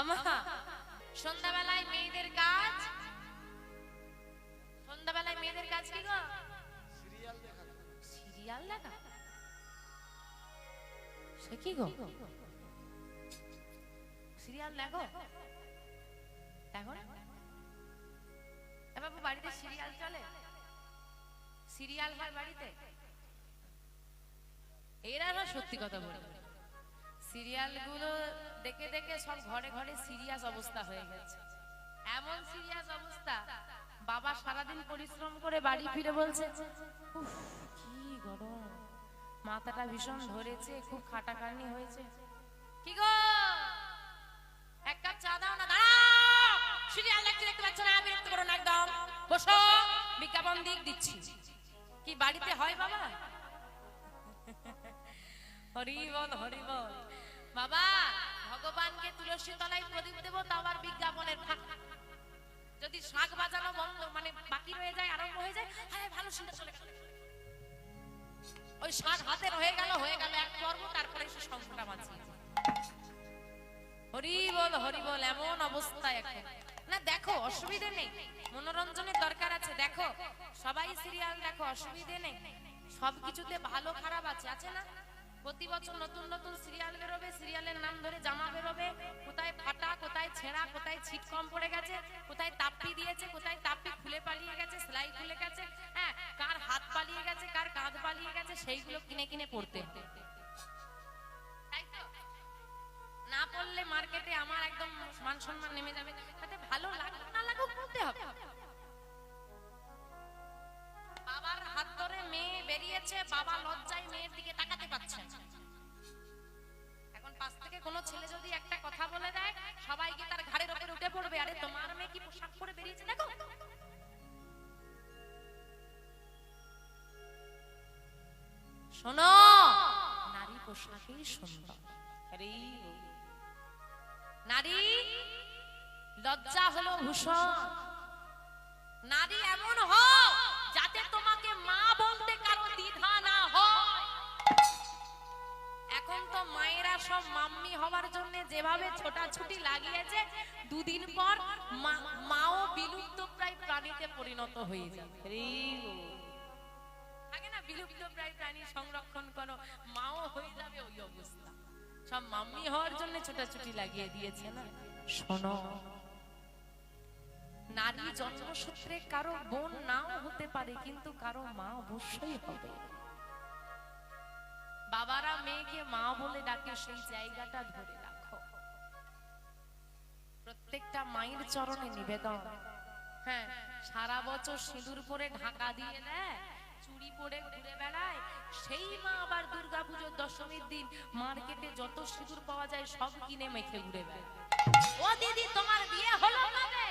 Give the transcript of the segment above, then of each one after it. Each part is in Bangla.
আমা সন্ধ্যাবেলায় মেয়েদের কাজ? সন্ধ্যাবেলায় মেয়েদের কাজ কি গো? সিরিয়াল দেখা। সিরিয়াল দেখা? সে কি গো? সিরিয়াল দেখো? দেখো না? বাবু বাড়িতে সিরিয়াল চলে? সিরিয়াল হয় বাড়িতে? এরা সত্যি কথা বলে। সিরিয়ালগুলো দেখে দেখে সব ঘরে ঘরে সিরিয়াস অবস্থা হয়ে গেছে। এমন সিরিয়াস অবস্থা, বাবা সারাদিন পরিশ্রম করে বাড়ি ফিরে বলছে কি গরম। মাথাটা ভীষণ ধরেছে, খুব খাটাখাটনি হয়েছে। কি গো? এক কাপ চা দাও না, দাঁড়াও! সিরিয়াল দেখতে দেখতে পাচ্ছ না, বিরক্ত করো না একদম। বসো, বিজ্ঞাপন দিক দিচ্ছি। কি বাড়িতে হয় বাবা? হরি বল হরি বল বাবা, ভগবানকে তুলসী তলায় প্রদীপ দেবো তা আবার বিজ্ঞাপনের ফাঁক। যদি শাক বাজানো বন্ধ মানে বাকি রয়ে যায়, আরম্ভ হয়ে যায় হ্যাঁ ভালো শুনে চলে গেল। ওই শাক হাতে রয়ে গেল, হয়ে গেল এক পর্ব, তারপরে এসে শঙ্খটা বাঁচিয়ে হরি বল হরি বল এমন অবস্থা এখন না, দেখো, অসুবিধে নেই। মনোরঞ্জনের দরকার আছে, দেখো। সবাই সিরিয়াল দেখো, অসুবিধে নেই। সবকিছুতে ভালো, খারাপ আছে আছে না? প্রতি বছর নতুন নতুন সিরিয়াল বেরোবে সিরিয়ালের নাম ধরে জামা বেরোবে। কোথায় ফাটা, কোথায় ছেঁড়া, কোথায় ছিট কম পড়ে গেছে, কোথায় তাপ্পি দিয়েছে, কোথায় তাপ্পি খুলে পালিয়ে গেছে, সেলাই খুলে গেছে হ্যাঁ কার হাত পালিয়ে গেছে, কার কাঁধ পালিয়ে গেছে, সেইগুলো কিনে কিনে পড়তে। না পড়লে মার্কেটে আমার একদম মান সম্মান নেমে যাবে। তাতে ভালো লাগুক, না লাগুক, পড়তে হবে। বাবার হাত ধরে মেয়ে বেরিয়েছে, বাবা লজ্জায় কোনো ছেলে যদি একটা কথা বলে দেয় সবাই কি তার ঘাড়ের উপরে উঠে পড়বে? আরে তোমার মেয়ে কি পোশাক পরে বেরিয়েছে দেখো। শোনো নারী পোশাকেই সুন্দর। আরে নারী লজ্জা হলো ভূষণ। নারী এমন হও সব মাম্মি হওয়ার জন্য যেভাবে ছোটাছুটি লাগিয়েছে দুদিন পর মাও বিলুপ্ত প্রায় প্রাণীতে পরিণত হয়ে যাবে। রে না বিলুপ্ত প্রায় প্রাণী সংরক্ষণ করো মাও হয়ে যাবে ওই অবস্থা। সব মাম্মি হওয়ার জন্য ছোটাছুটি লাগিয়ে দিয়েছে না? শোনো নারী জন্মসূত্রে কারও বোন নাও হতে পারে কিন্তু কারও মা অবশ্যই হবে। বাবারা, মেয়েকে মা বলে ডাকে, সেই জায়গাটা ধরে রাখো। প্রত্যেকটা মায়ের চরণে নিবেদন। হ্যাঁ সারা বছর সিঁদুর পরে ঢাকা দিয়ে দেয় চুড়ি পরে ঘুরে বেড়ায়। সেই মা আবার দশমীর দিন মার্কেটে যত সিঁদুর পাওয়া যায় সব কিনে মেখে ঘুরে বেড়ায়। ও দিদি, তোমার বিয়ে হলো কবে?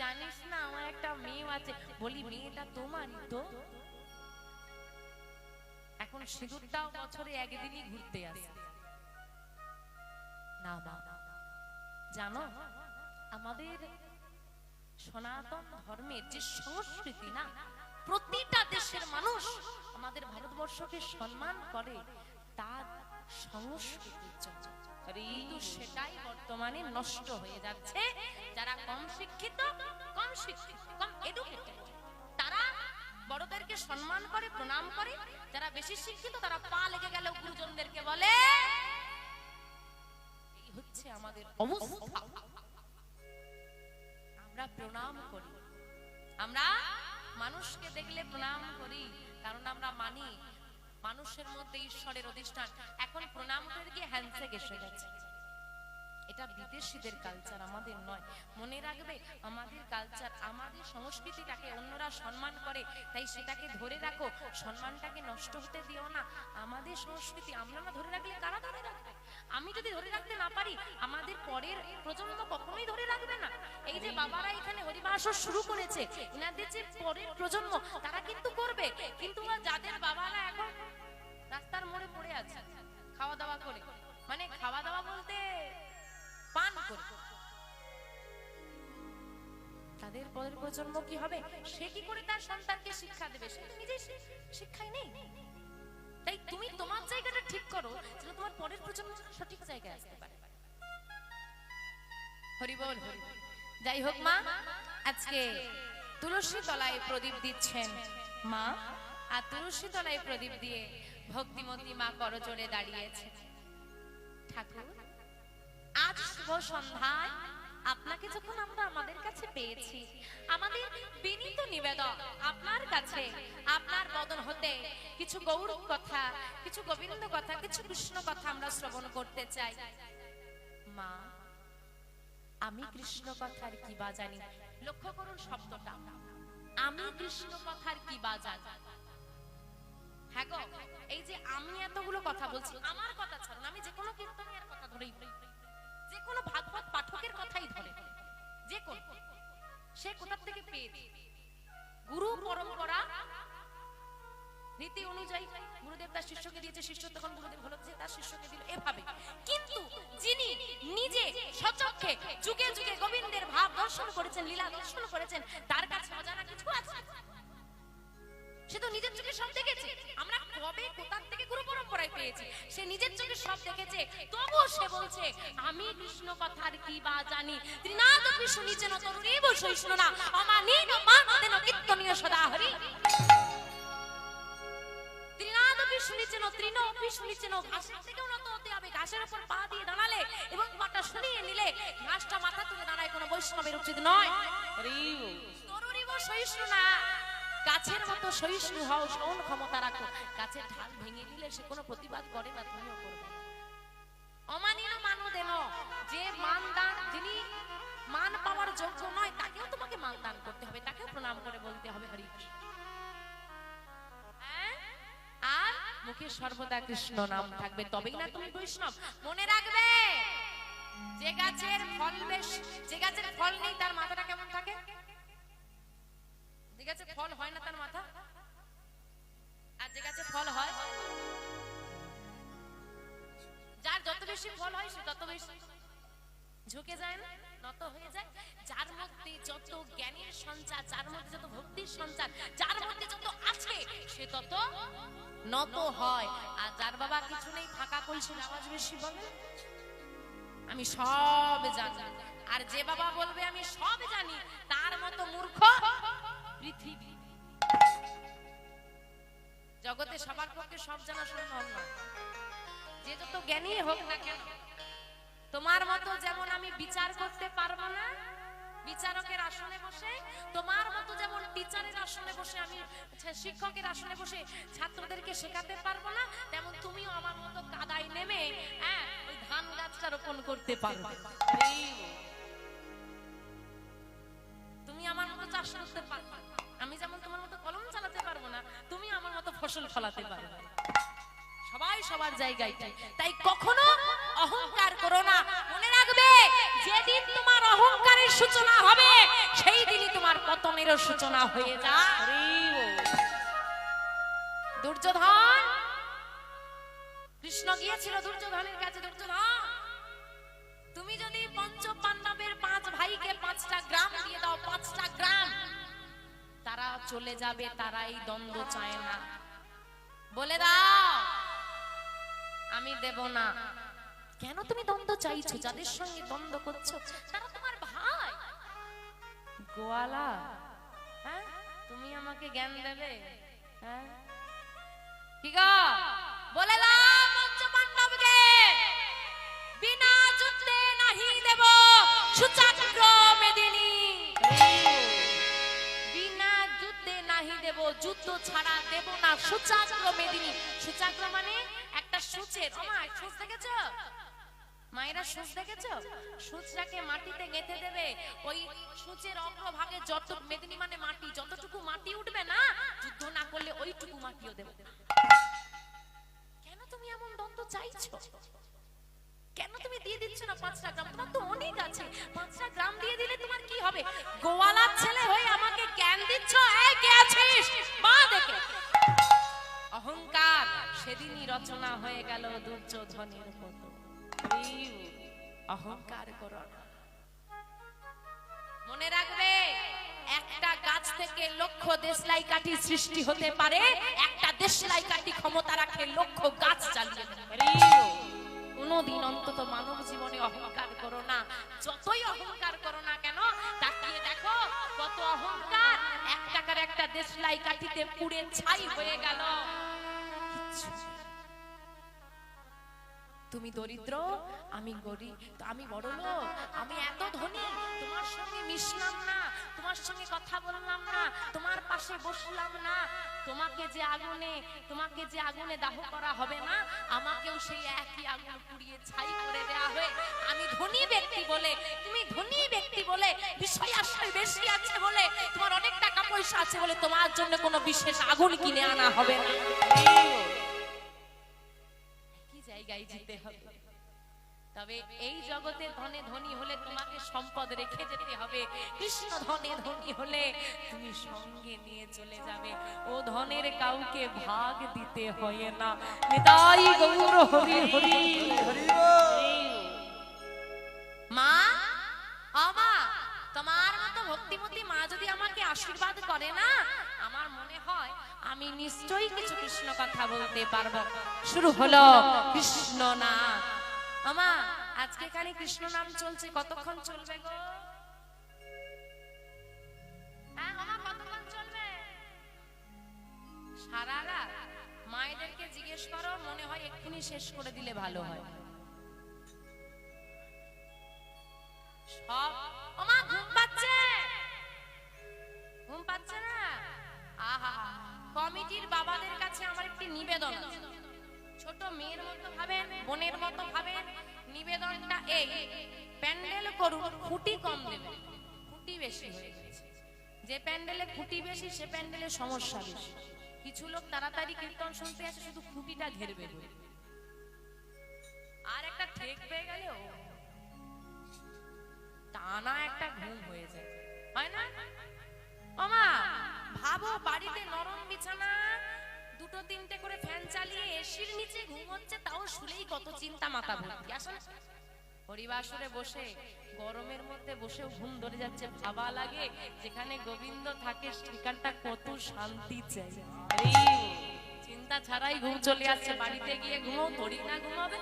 জানিস না, আমার একটা মেয়ে আছে। বলি, মেয়েটা তোমারই তো? এখন সিঁদুরটাও বছরে একদিনই ঘুরতে আসে না বা জানো, আমাদের সনাতন ধর্মের যে সংস্কৃতি না, প্রতিটা দেশের মানুষ আমাদের ভারতবর্ষকে সম্মান করে, তার সংস্কৃতির জন্য কিন্তু সেটাই বর্তমানে নষ্ট হয়ে যাচ্ছে। যারা কম শিক্ষিত কম শিক্ষিত, কম এডুকেটেড বড়দেরকে সম্মান করে, প্রণাম করে। যারা বেশি শিক্ষিত, তারা পা লেগে গেল গুরুজনদেরকে বলে, এই হচ্ছে আমাদের অবস্থা। আমরা প্রণাম করি। আমরা মানুষকে দেখলে প্রণাম করি, কারণ আমরা মানি মানুষের মধ্যে ঈশ্বরের অধিষ্ঠান। এখন প্রণাম করে গিয়ে হ্যান্ডশেক এসে গেছে। এটা বিদেশিদের কালচার আমাদের নয়। মনে রাখবে, আমাদের কালচার আমাদের সংস্কৃতিটাকে অন্যরা সম্মান করে। তাই সেটাকে ধরে রাখো, সম্মানটাকে নষ্ট হতে দিও না। আমাদের সংস্কৃতি, আমরা না ধরে রাখলে কারা ধরে রাখবে? আমি যদি ধরে রাখতে না পারি, আমাদের পরের প্রজন্ম কখনোই ধরে রাখবে না। এই যে বাবারা এখানে হরিবাস শুরু করেছে, এনাদের যে পরের প্রজন্ম, তারা কিন্তু করবে। কিন্তু যাদের বাবারা এখন রাস্তার মোড়ে পড়ে আছে, খাওয়া দাওয়া করে। মানে খাওয়া দাওয়া বলতে পান করে। তাদের পরের প্রজন্ম কি হবে? সে কি করে তার সন্তানকে শিক্ষা দেবে? সে নেই। তাই তুমি তোমার জায়গাটা ঠিক করো, যেন তোমার পরের প্রজন্ম সঠিক জায়গায় আসতে পারে। যাই হোক মা, আজকে তুলসী তলায় প্রদীপ দিচ্ছেন মা, আর তুলসী তলায় প্রদীপ দিয়ে ভক্তিমতী মা করজোড়ে দাঁড়িয়েছে ঠাকুর আজ শুভ সন্ধ্যায় আপনাকে যখন আমরা আমাদের কাছে পেয়েছি, আমাদের বিনীত নিবেদন আপনার কাছে, আপনার বদন হতে কিছু গৌর কথা, কিছু গোবিন্দ কথা, কিছু কৃষ্ণ কথা আমরা শ্রবণ করতে চাই। মা, আমি কৃষ্ণ কথার কি বা জানি? লক্ষ্য করুন শব্দটা। আমি কৃষ্ণ কথার কি বা জানি? হ্যাঁ এই যে আমি এতগুলো কথা বলছি, আমার কথা ছাড়ুন, আমি যে কোনো কীর্তনিয়ার কথা ধরেই। যে কোনো ভাগবত পাঠকের কথাই ধরে। যে কোন। সে কোথা থেকে পেয়েছে? গুরু, পরম্পরা রীতি অনুযায়ী গুরুদেব তার শিষ্যকে দিয়েছে, শিষ্য তখন গুরুদেব হলো যে তার শিষ্যকে দিল এভাবে। কিন্তু যিনি নিজে সচক্ষে যুগে যুগে গোবিন্দের ভাব দর্শন করেছেন, লীলা দর্শন করেছেন, তার কাছে অজানা কিছু আছে? সে তো নিজের চোখে সব দেখেছে। আমরা কবে কোথার থেকে গুরু পরম্পরায় পেয়েছি? সে নিজের চোখে সব দেখেছে। তবুও সে বলছে আমি কৃষ্ণ কথার কি বা জানি? ত্রিনাদ কৃষ্ণ নিচে নত রুরিব সহিষ্ণু না। অমানীন মানদেন কীর্তনীয় সদা হরি। শুনিছেন তৃণপি শুনিছেন ঘাসের থেকেও নত হতে হবে। ঘাসের উপর পা দিয়ে দাঁড়ালে এবং পাটা সরিয়ে নিলে ঘাসটা মাথা তুলে দাঁড়ায় কোনো বৈষ্ণবের উচিত নয়। তরুরিব সহিষ্ণু না। গাছের মতো সহিষ্ণু হও সহন ক্ষমতা রাখো গাছের ঢাল ভেঙে দিলে সে কোনো প্রতিবাদ করে না, তুমিও করবে। অমানীয় মানো দেন যে মান দান, যিনি মান পাওয়ার যোগ্য নয়, তাকেও তোমাকে মান দান করতে হবে, তাকেও প্রণাম করে বলতে হবে হরি হ্যাঁ? আর মুখে সর্বদা কৃষ্ণ নাম থাকবে, তবেই না তুমি বৈষ্ণব মনে রাখবে, যে গাছের ফল বেশ, যে গাছের ফল নেই, তার মাথাটা কেমন থাকে যে গাছে ফল হয় না তার মাথা? আর যে গাছে ফল হয়, যার যত বেশি ফল হয় সে তত বেশি ঝুঁকে যায় না, নত হয়ে যায়। যার মধ্যে যত জ্ঞানের সঞ্চার, যার মধ্যে যত ভক্তির সঞ্চার, যার মধ্যে যত আছে সে তত নত হয়। আর যার বাবা কিছু নেই, ফাঁকা কলসির আওয়াজ বেশি বলে। আমি সব জানি। আর যে বাবা বলবে, আমি সব জানি। তার মতো মূর্খ পৃথিবী। জগতে সবার পক্ষে সব জানা সম্ভব নয়। যে যত জ্ঞানী হোক না কেন, তোমার মতো যেমন আমি বিচার করতে পারব না, বিচারকের আসনে বসে, তোমার মতো যেমন টিচারের আসনে বসে আমি শিক্ষকের আসনে বসে ছাত্রদেরকে শেখাতে পারব না, তেমন তুমিও আমার মতো কাদায় নেমে হ্যাঁ ওই ধান গাছটা রোপণ করতে পারবে। তুমি আমার মতো চাষ করতে পারবে। আমি যেমন তোমার মতো কলম চালাতে পারব না, তুমি আমার মতো ফসল ফলাতে পারবে সবাই সবার জায়গায় তাই কখনো অহংকার করো না। মনে রাখবে, যেদিন তোমার অহংকারের সূচনা হবে, সেই দিনই তোমার পতনেরও সূচনা হয়ে যায়। দুর্যোধন, কৃষ্ণ গিয়েছিল দুর্যোধনের কাছে চলে যাবে, তারাই দ্বন্দ্ব চায় না। বলে দাও, আমি দেব না। কেন তুমি দ্বন্দ্ব চাইছো? যাদের সঙ্গে দ্বন্দ্ব করছ, তারা তোমার ভাই। গোয়ালা হ্যাঁ? তুমি আমাকে জ্ঞান দেবে হ্যাঁ? কি গো? বলে দাও। যুদ্ধ ছাড়া দেব না। সুচাক্র মেদিনী। সুচাক্র মানে একটা সূচের। মায়েরা সূচ দেখেছ? সূচটাকে মাটিতে গেঁথে দেবে। ওই সূচের অগ্রভাগে যত মেদিনী মানে মাটি, যতটুকু মাটি উঠবে না, যুদ্ধ না করলে ওইটুকু মাটিও দেবে। কেন তুমি এমন দ্বন্দ্ব চাইছো? কেন তুমি দিয়ে দিচ্ছ না পাঁচটা গ্রাম? তোমার তো অনেক আছে। পাঁচটা গ্রাম দিয়ে দিলে তোমার কি হবে? গোয়ালার ছেলে হয়ে আমাকে দিচ্ছ? কে আছিস? মা, দেখে। অহংকার সেদিনই রচনা হয়ে গেল দুর্যোধনের মতো অহংকার করো মনে রাখবে, একটা গাছ থেকে লক্ষ দেশলাই কাঠি সৃষ্টি হতে পারে, একটা দেশলাই কাঠি ক্ষমতা রাখে লক্ষ গাছ চালিয়ে। কোনোদিন অন্তত মানব জীবনে অহংকার করো না। যতই অহংকার করো না কেন, তাকিয়ে দেখো কত অহংকার। এক টাকার একটা দেশলাই কাঠিতে পুড়ে ছাই হয়ে গেল। তুমি দরিদ্র, আমি গরিব আমি বড় লোক আমি এত ধনী, তোমার সঙ্গে মিশলাম না। তোমার সঙ্গে কথা বললাম না, তোমার পাশে বসলাম না। তোমাকে যে আগুনে, তোমাকে যে আগুনে দাহ করা হবে না, আমাকেও সেই একই আগুন পুড়িয়ে ছাই করে দেয়া হবে আমি ধনী ব্যক্তি বলে, তুমি ধনী ব্যক্তি বলে, বিষয় আশ্রয় বেশি আছে বলে, তোমার অনেক টাকা পয়সা আছে বলে তোমার জন্য কোনো বিশেষ আগুন কিনে আনা হবে না। কি জায়গায় যেতে হবে। তবে এই জগতে ধনে ধনী হলে তোমাকে সম্পদ রেখে যেতে হবে। কৃষ্ণ ধনে ধনী হলে তুমি সঙ্গে নিয়ে চলে যাবে। ও ধনের কাউকে ভাগ দিতে হয় না। নিতাই গৌর হরি হরি। মা আমা তোমার মতো ভক্তিমতী মা যদি আমাকে আশীর্বাদ করে না আমার মনে হয় আমি নিশ্চয়ই কিছু কৃষ্ণ কথা বলতে পারব। শুরু হলো কৃষ্ণ নাম আমা আজকে এখানে কৃষ্ণ নাম চলছে, কতক্ষণ চলবে গো? হ্যাঁ ঘুম পাচ্ছে না? আহা, কমিটির বাবাদের কাছে আমার একটি নিবেদন আছে। ছোট মেয়ের মতো ভাবেন বোনের মতো ভাবেন নিবেদনটা এই, প্যান্ডেল করুন, খুঁটি কম দেবেন খুঁটি বেশি হয়ে যে প্যান্ডেলে খুঁটি বেশি, সে প্যান্ডেলে সমস্যা বেশি। কিছু লোক তাড়াতাড়ি কীর্তন শুনতে আসে, শুধু খুঁটিটা ঘেরবে বলে। আর একটা ঠেক পেয়ে গেলে টানা একটা ঘুম হয়ে যায়। হয় না? মামা ভাবো, বাড়িতে নরম বিছানা দুটো তিনটে করে ফ্যান চালিয়ে এসির নিচে ঘুম হচ্ছে, তাও শুলেই কত চিন্তা মাথা ভর্তি। আসলে হরিবাসরে বসে, গরমের মধ্যে বসেও ঘুম ধরে যাচ্ছে, ভাবা লাগে যেখানে গোবিন্দ থাকে সেখানটা কত শান্তি চাই। চিন্তা ছাড়াই ঘুম চলে আসছে, বাড়িতে গিয়ে ঘুমো তরি না ঘুমাবে।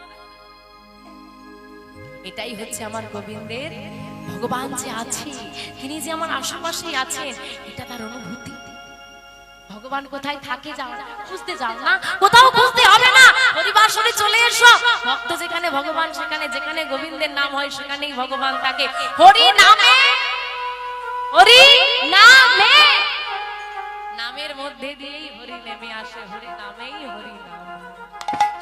এটাই হচ্ছে আমার গোবিন্দের, ভগবান যে আছে তিনি যে আমার আশেপাশেই আছেন, এটা তার অনুভূতি। ভগবান কোথায় থাকে যাও খুঁজতে যাও না, কোথাও খুঁজতে হবে না। পরিবার সরে চলে এসো। ভক্ত যেখানে ভগবান, সেখানে যেখানে গোবিন্দের নাম হয়, সেখানেই ভগবান থাকে। হরি নামে হরি নামে। নামের মধ্যে দিয়েই হরি নেমে আসে, হরি নামেই হরি নাম।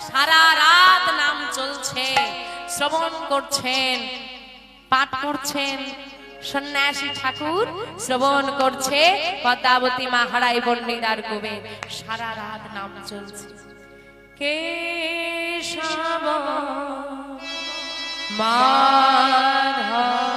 সারা রাত নাম চলছে, শ্রবণ করছেন, পাঠ করছেন। সন্ন্যাসী ঠাকুর শ্রবণ করছে পদ্মাবতী মাহারাই বন্ডিদার কবে। সারা রাত নাম চলছে। কে মাধব।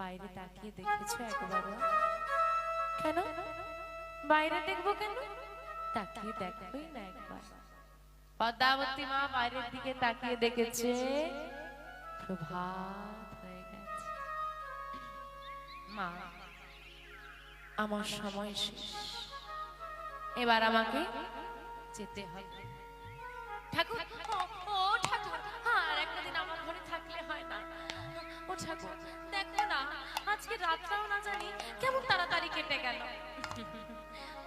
বাইরে তাকিয়ে দেখেছ একবারও। কেন? বাইরে দেখব কেন? তাকিয়ে দেখবোই না একবার। পদ্মাবতী মা বাইরের দিকে তাকিয়ে দেখেছে। প্রভাত হয়ে গেছে। মা, আমার সময় শেষ। এবার আমাকে যেতে হবে। ঠাকুর ও, ঠাকুর, আর একটা দিন আমার ঘরে থাকলে হয় না। ও, ঠাকুর আজকে রাতটাও না জানি কেমন তাড়াতাড়ি কেটে গেল।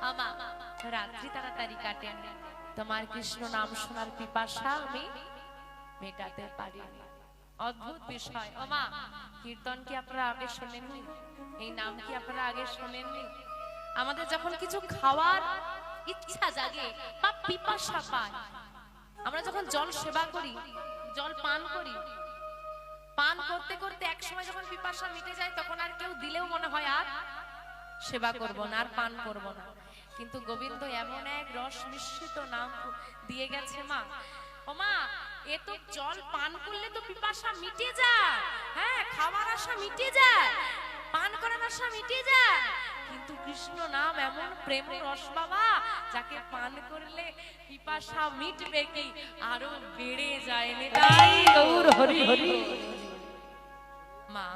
আমা রাত্রি তাড়াতাড়ি কাটে। তোমার কৃষ্ণ নাম শোনার পিপাসা আমি মেটাতে পারিনি। অদ্ভুত বিষয়। কীর্তন কি আপনারা আগে শোনেননি? এই নাম কি আপনারা আগে শোনেননি? আমাদের যখন কিছু খাওয়ার ইচ্ছা জাগে বা পিপাসা পায়, আমরা যখন জল সেবা করি, জল পান করি পান করতে করতে এক সময় যখন পিপাসা মিটে যায়, তখন আর কেউ দিলেও মনে হয় আর সেবা করব না, আর পান করব না। কিন্তু গোবিন্দ এমন এক রস মিশ্রিত নাম দিয়ে গেছে, মা। ও মা, এ তো জল পান করলে তো পিপাসা মিটে যায়। হ্যাঁ খাওয়ার আশা মিটে যায়, পান করার আশা মিটে যায়। কিন্তু কৃষ্ণ নাম এমন প্রেম রস, বাবা, যাকে পান করলে পিপাসা মিটবে কি? আরও বেড়ে যায় তাই গৌর হরি হরি। মা,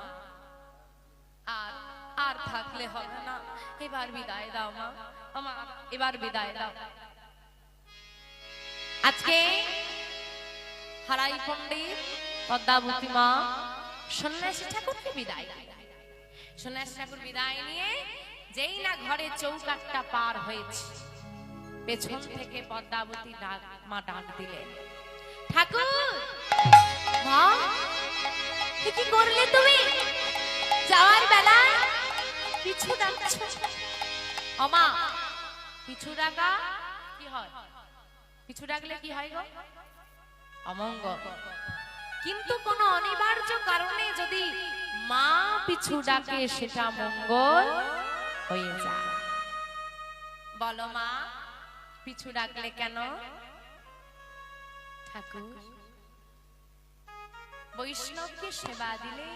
আর আর থাকলে হবে না। এবার বিদায় দাও মা আমা এবার বিদায় দাও। আজকে হারাই পণ্ডিত পদ্মাবতী মা সন্ন্যাসী ঠাকুরকে বিদায় সন্ন্যাসী ঠাকুর বিদায় নিয়ে যেই না ঘরে চৌকাটটা পার হয়েছে, পেছন থেকে পদ্মাবতী ডাক, মা ডাক দিলেন। ঠাকুর! মা! কি করলে তুমি? যাওয়ার বেলা পিছু ডাকছো অমা, পিছু ডাকা কি হয়? পিছু ডাকলে কি হয় গো? অমঙ্গল। কিন্তু কোনো অনিবার্য কারণে যদি মা পিছু ডাকে, সেটা মঙ্গল হয়ে যায়। বলো মা, পিছু ডাকলে কেন? ঠাকুর বৈষ্ণবকে সেবা দিলে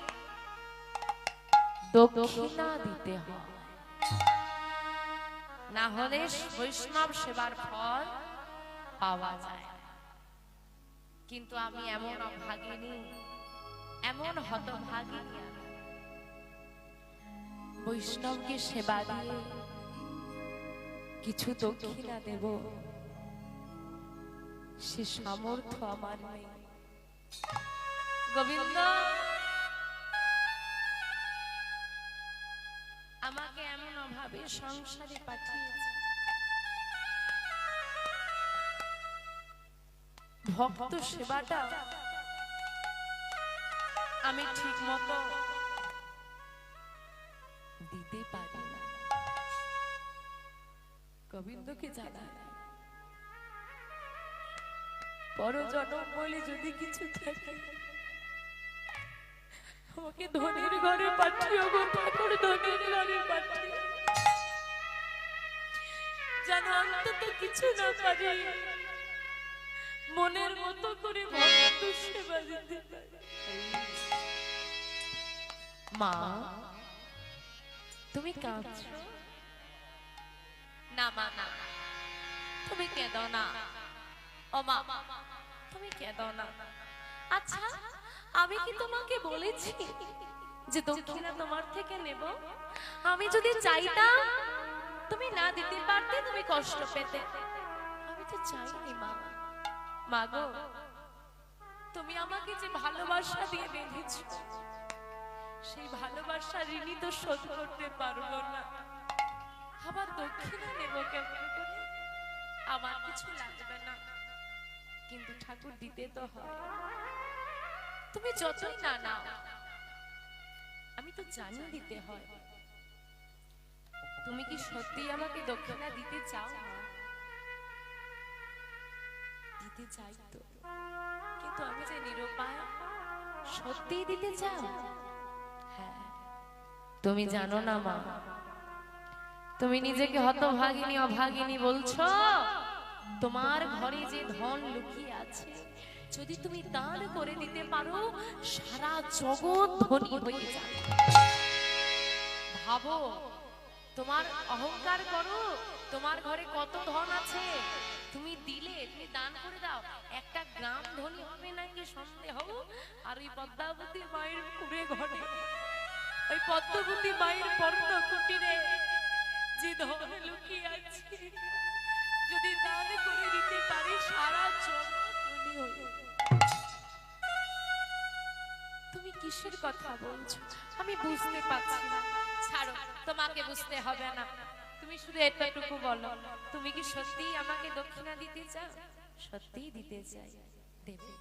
দক্ষিণা দিতে হয়। না হলে বৈষ্ণব সেবার ফল পাওয়া যায়। কিন্তু আমি এমন অভাগিনী এমন হতভাগিনী। বৈষ্ণবকে সেবা দিয়ে কিছু দক্ষিণা দেব। সে সামর্থ্য আমার নেই। আমাকে এমন অভাবে সংসারে পাঠিয়েছে। ভক্ত সেবাটা আমি ঠিক মতো দিতে পারি না। গোবিন্দকে জানা পরজনম বলে যদি কিছু থাকে আমাকে ধনের ঘরে পাঠিও গো ঠাকুর ধনের ঘরে পাঠিও যেন অন্তত কিছু না পারি। মনের মতো করে বন্ধু সেবা দিতে মা তুমি কাঁদছো? না মা না তুমি কেঁদো না। ও মা তুমি কেঁদো না। আচ্ছা আমি কি তোমাকে বলেছি যে দক্ষিণা তোমার থেকে নেব? আমি যদি চাইতাম, তুমি না দিতে পারতে, তুমি কষ্ট পেতে। আমি তো চাইনি, মা। মা গো, তুমি আমাকে যে ভালোবাসা দিয়ে বেঁধেছ, সেই ভালোবাসা ঋণী তো শোধ করতে পারব না। আবার দক্ষিণা নেব কেমন আমার কিছু লাগবে না। কিন্তু ঠাকুর দিতে তো হয়। তুমি যতই না নাও, আমি তো জানি দিতে হয়। তুমি কি সত্যি আমাকে দক্ষিণা দিতে চাও দিতে চাই তো। কিন্তু আমি যে নিরুপায়, সত্যিই দিতে চাও? হ্যাঁ তুমি জানো না, মা। তুমি নিজেকে হতভাগিনী, অভাগিনী বলছো? তোমার ঘরে যে ধন লুকিয়ে আছে যদি তুমি দান করে দিতে পারো, সারা জগৎ ধনী হয়ে যাবে। ভাবো, তোমার অহংকার করো, তোমার ঘরে কত ধন আছে? তুমি দিলে, তুমি দান করে দাও। একটা গ্রাম ধনী হবে নাকি সন্দেহ? আর ওই পদ্মাবতী মায়ের কুড়ে ঘরে, ওই পদ্মবতী মায়ের পর্ণ কুটিরে যে ধন লুকিয়ে আছে, যদি দান করে দিতে পারি, সারা জগৎ ধনী হয়ে কিসের কথা বলছো? আমি বুঝতে পারছি না। ছাড়ো, তোমাকে বুঝতে হবে না। তুমি শুধু এতটুকু বলো, তুমি কি সত্যিই আমাকে দক্ষিণা দিতে চাও? সত্যিই দিতে চাই, দেবে।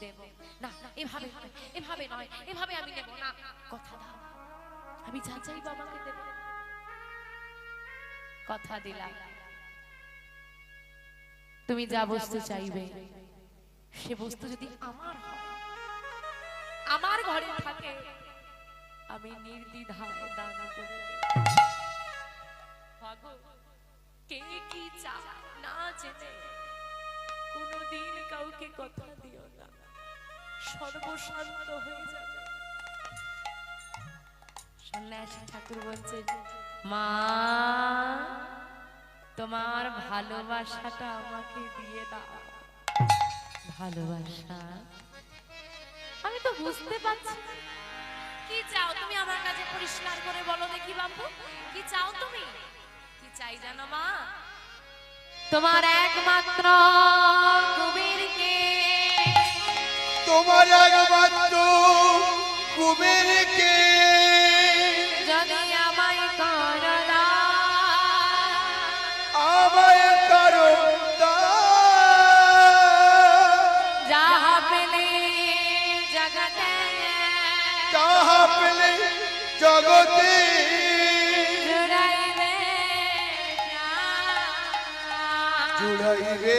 দেবে। কথা দিলাম। তুমি যা বস্তু চাইবে সে বস্তু যদি আমার আমার ঘরে থাকে আমি নির্দ্বিধায় দান করে কে কি চায় না জেনে কোনোদিন কাউকে কথা দিও না। সর্বশান্ত হয়ে যাবে সন্ন্যাসী ঠাকুর বলছে মা তোমার ভালোবাসাটা আমাকে দিয়ে দাও। ভালোবাসা? আমি তো বুঝতে পারছি। না। কি চাও তুমি আমার কাছে পরিষ্কার করে বলো দেখি বাবু কি চাও তুমি? কি চাই জানো মা? তোমার একমাত্র কুবেরকে তোমার একমাত্র কুবেরকে জগতে। জুড়াইবে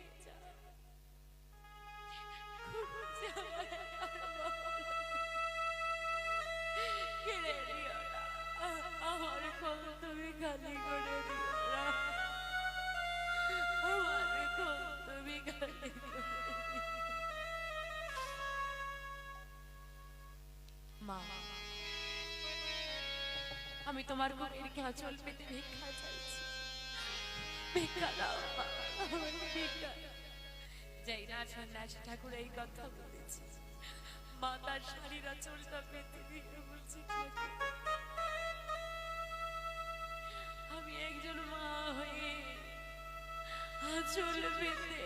আমি তোমার ঘরের আঁচল পেতে ভিক্ষা চাইছি। ভিক্ষা দাও ভিক্ষা। যাই না সন্ন্যাসী ঠাকুর এই কথা বলেছি। মা তার শাড়ির আঁচলটা পেতে দিয়ে বলছি "ঠাকুর, আমি একজন মা হয়ে আঁচল পেতে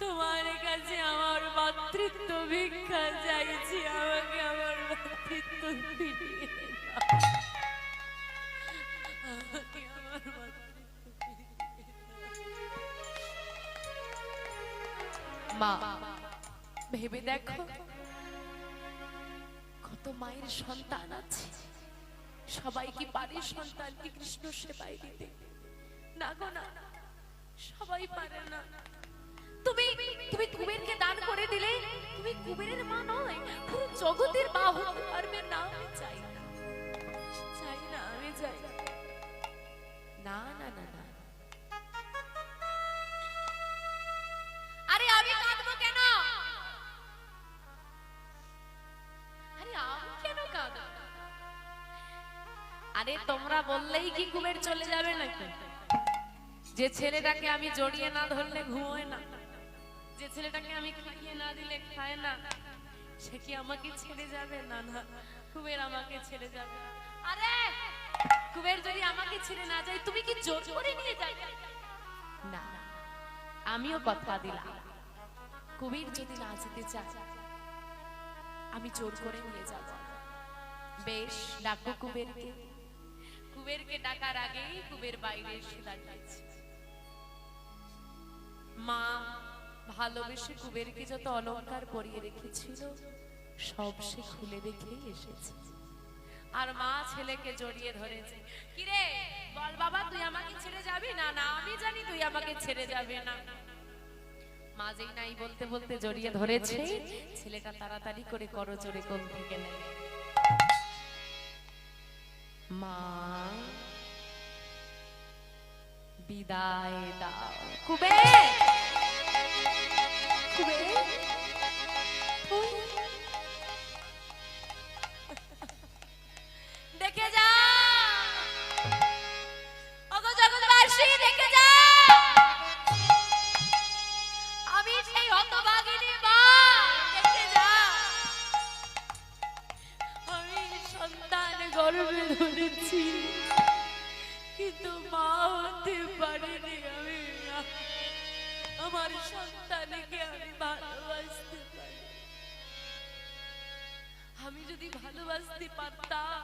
তোমার কাছে আমার মাতৃত্ব ভিক্ষা চাইছি আমাকে আমার মাতৃত্ব ফিরিয়ে। মা ভেবে দেখো কত মায়ের সন্তান আছে সবাই কি পারে সন্তানকে কৃষ্ণ সেবায় দিতে। না গো, না। সবাই পারে না। তুমি তুমি কুবেরকে দান করে দিলে, তুমি কুবেরের মা নয়, পুরো জগতের মা হতে পারবে না, আমি চাই না। চাই না, আমি চাই না। না না না। আরে, তোমরা বললেই কি কুবের চলে যাবে নাকি? যে ছেলেটাকে আমি জড়িয়ে না ধরলে ঘুমোয় না। যে ছেলেটাকে আমি খাইয়ে না দিলে খায় না। সে কি আমাকে ছেড়ে যাবে? না না। কুবের আমাকে ছেড়ে যাবে। আরে, কুবের যদি আমাকে ছেড়ে না যায়, তুমি কি জোর করে নিয়ে যাবে? না। আমিও কথা দিলাম। কুবের যদি না যেতে চায়, আমি জোর করে নিয়ে যাব। বেশ, ডাকো কুবেরকে। কুবেরকে ডাকার আগেই কুবের বাইরে এসে দাঁড়িয়েছে মা ভালোবেসে কুবেরকে যত পরিয়ে রেখেছিল, সব সে খুলে এসেছে। আর মা ছেলেকে জড়িয়ে ধরেছে, কিরে, বল বাবা, তুই আমাকে ছেড়ে যাবি না? না, আমি জানি তুই আমাকে ছেড়ে যাবে না। মা যেই নাই বলতে বলতে জড়িয়ে ধরেছে, ছেলেটা তাড়াতাড়ি করে করজোরে কোল থেকে নেয়। মা বিদায় দাও কুবের কুবের ধরেছি কিন্তু মা হতে পারিনি আমি আমার সন্তানকে আমি ভালোবাসতে পারি আমি যদি ভালোবাসতে পারতাম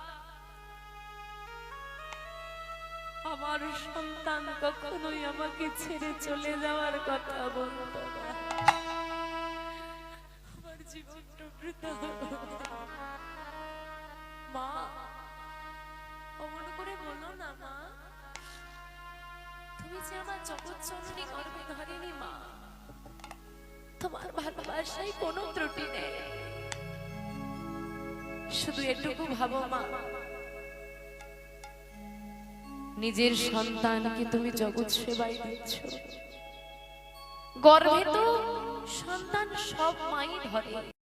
আমার সন্তান কখনোই আমাকে ছেড়ে চলে যাওয়ার কথা বলতো আমার জীবনটা বৃথা মা বলো না, মা। তুমি যে আমার জগৎ ধরেনি মা। তোমার ভালোবাসায় কোনো ত্রুটি নেই। শুধু এটুকু ভাবো, মা। নিজের সন্তানকে তুমি জগৎ সেবাই দিচ্ছ। গর্ভে তো সন্তান সব মাই ধরে।